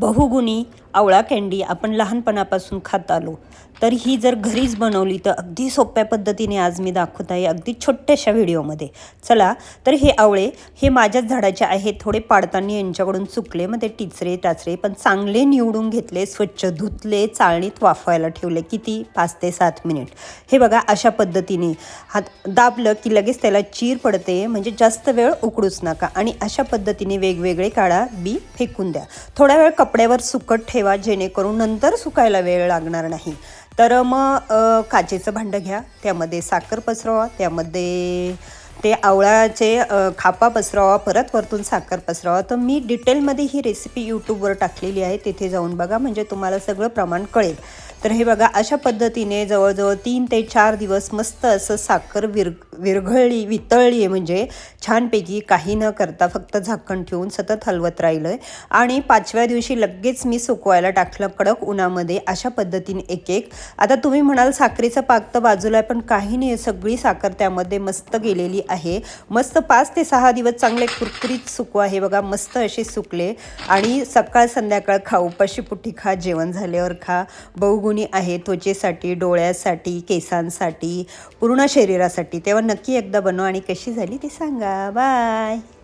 बहुगुणी आवळा कँडी आपण लहानपणापासून खात आलो. तर ही जर घरीच बनवली तर अगदी सोप्या पद्धतीने आज मी दाखवत आहे अगदी छोट्याशा व्हिडिओमध्ये. चला तर हे आवळे हे माझ्याच झाडाचे आहेत थोडे पाडताना यांच्याकडून चुकले मग ते टिचरे टाचरे पण चांगले निवडून घेतले स्वच्छ धुतले चाळणीत वाफवायला ठेवले. किती? पाच ते सात मिनिट. हे बघा अशा पद्धतीने हात दाबलं की लगेच त्याला चीर पडते म्हणजे जास्त वेळ उकडूच नका. आणि अशा पद्धतीने वेगवेगळे काढा बी फेकून द्या. थोडा वेळ कप कपड्यावर सुकट ठेवा जेणेकरून नंतर सुकायला वेळ लागणार नाही. तर मग काचेचं भांडं घ्या त्यामध्ये साखर पसरवा त्यामध्ये ते आवळाचे खापा पसरावा परत वरतून साखर पसरावा. तर मी डिटेलमध्ये ही रेसिपी यूट्यूबवर टाकलेली आहे तिथे जाऊन बघा म्हणजे तुम्हाला सगळं प्रमाण कळेल. तर हे बघा अशा पद्धतीने जवळजवळ तीन ते चार दिवस मस्त असं साखर विर विरघळली वितळली आहे. म्हणजे छानपैकी काही न करता फक्त झाकण ठेवून सतत हलवत राहिलं आहे आणि पाचव्या दिवशी लगेच मी सुकवायला टाकलं कडक उन्हामध्ये अशा पद्धतीने एक एक आता तुम्ही म्हणाल साखरेचं पाक तर बाजूला आहे पण काही नाही. सगळी साखर त्यामध्ये मस्त गेलेली आहे. मस्त पाच ते सहा दिवस चांगले कुरकुरीत सुकवा. हे बघा मस्त असे सुकले. आणि सकाळ संध्याकाळ खाऊ उपाशी खा जेवण झाल्यावर खा. बहुगुण आहे त्वचेसाठी डोळ्यासाठी केसांसाठी पूर्ण शरीरासाठी. तेव्हा नक्की एकदा बनवा आणि कशी झाली ती सांगा. बाय.